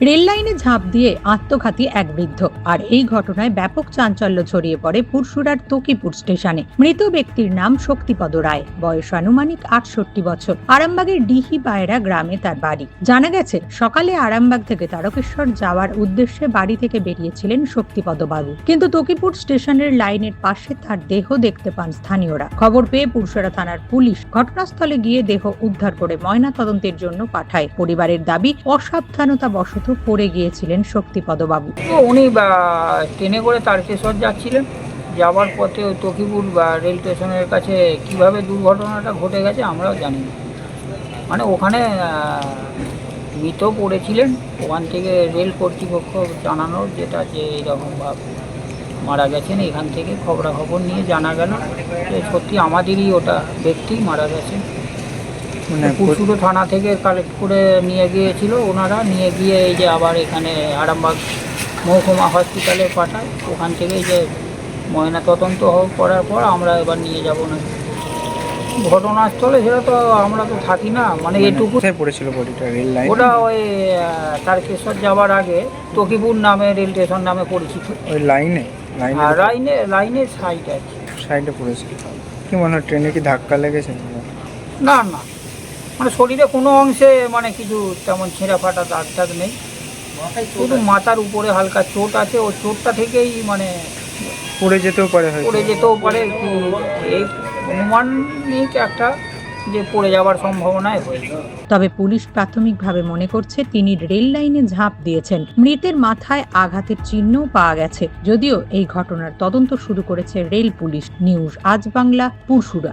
Rail লাইনে ঝাঁপ দিয়ে আত্মঘাতী এক বৃদ্ধ। আর এই ঘটনায় ব্যাপক চাঞ্চল্য ছড়িয়ে পড়ে পুরসুরার তকিপুর স্টেশনে। মৃত ব্যক্তির নাম শক্তিপদ রায়। বয়স আনুমানিক আটষট্টি বছর। আরামবাগের ডিহি পায়রা গ্রামে তার বাড়ি। জানা গেছে, সকালে আরামবাগ থেকে তারকেশ্বর যাওয়ার উদ্দেশ্যে বাড়ি থেকে বেরিয়েছিলেন শক্তিপদ বাবু। কিন্তু তকিপুর স্টেশনের লাইনের পাশে তার দেহ দেখতে পান স্থানীয়রা। খবর পেয়ে পুরসুরা থানার পুলিশ ঘটনাস্থলে গিয়ে দেহ উদ্ধার করে ময়না তদন্তের জন্য পাঠায়। পরিবারের দাবি অসাবধানতা বশত পড়ে গিয়েছিলেন শক্তিপদ বাবু তো উনি ট্রেনে করে তারকেশ্বর যাচ্ছিলেন। যাওয়ার পথে তকিপুর বা রেল স্টেশনের কাছে কীভাবে দুর্ঘটনাটা ঘটে গেছে আমরাও জানি না। মানে ওখানে মৃত পড়েছিলেন। ওখান থেকে রেল কর্তৃপক্ষ জানানোর যেটা যে এইরকমভাবে মারা গেছেন, এখান থেকে খবরাখবর নিয়ে জানা গেল যে সত্যি আমাদেরই ওটা ব্যক্তি মারা গেছে মানে থানা থেকে কালেক্ট করে নিয়ে গিয়েছিল ওনারা নিয়ে গিয়ে এই যে আবার এখানে আরামবাগ মহকুমা হসপিটালে পাঠায়। ওখান থেকে এই যে ময়না তদন্ত হোক করার পর আমরা এবার নিয়ে যাব না। ঘটনাস্থলে সেটা তো আমরা তো থাকি না। মানে এটুকু পড়েছিল বডিটা? Rail line? ওটা ওই তারকেশ্বর যাওয়ার আগে তকিপুর নামে রেল স্টেশন নামে পরিচিত। ওই লাইনে? লাইনে আর লাইনে লাইনের সাইড আছে। সাইডে পড়েছিল। কি মনে হয় ট্রেনে কি ধাক্কা লেগেছে? না না। মানে শরীরে কোনো অংশে মানে কিছু তেমন ছেঁড়া ফাটা দাগ টাগ নেই। শুধু মাথার উপরে হালকা চোট আছে ও চোটটা থেকেই মানে পড়ে যেতেও পারে পড়ে যেতেও পারে। এই অনুমানিক একটা যে পড়ে যাওয়ার সম্ভাবনায় হয়েছে তবে পুলিশ প্রাথমিকভাবে মনে করছে তিনি রেল লাইনে ঝাঁপ দিয়েছেন। মৃতের মাথায় আঘাতের চিহ্নও পাওয়া গেছে। যদিও এই ঘটনার তদন্ত শুরু করেছে রেল পুলিশ। নিউজ আজ বাংলা পুরসুরা।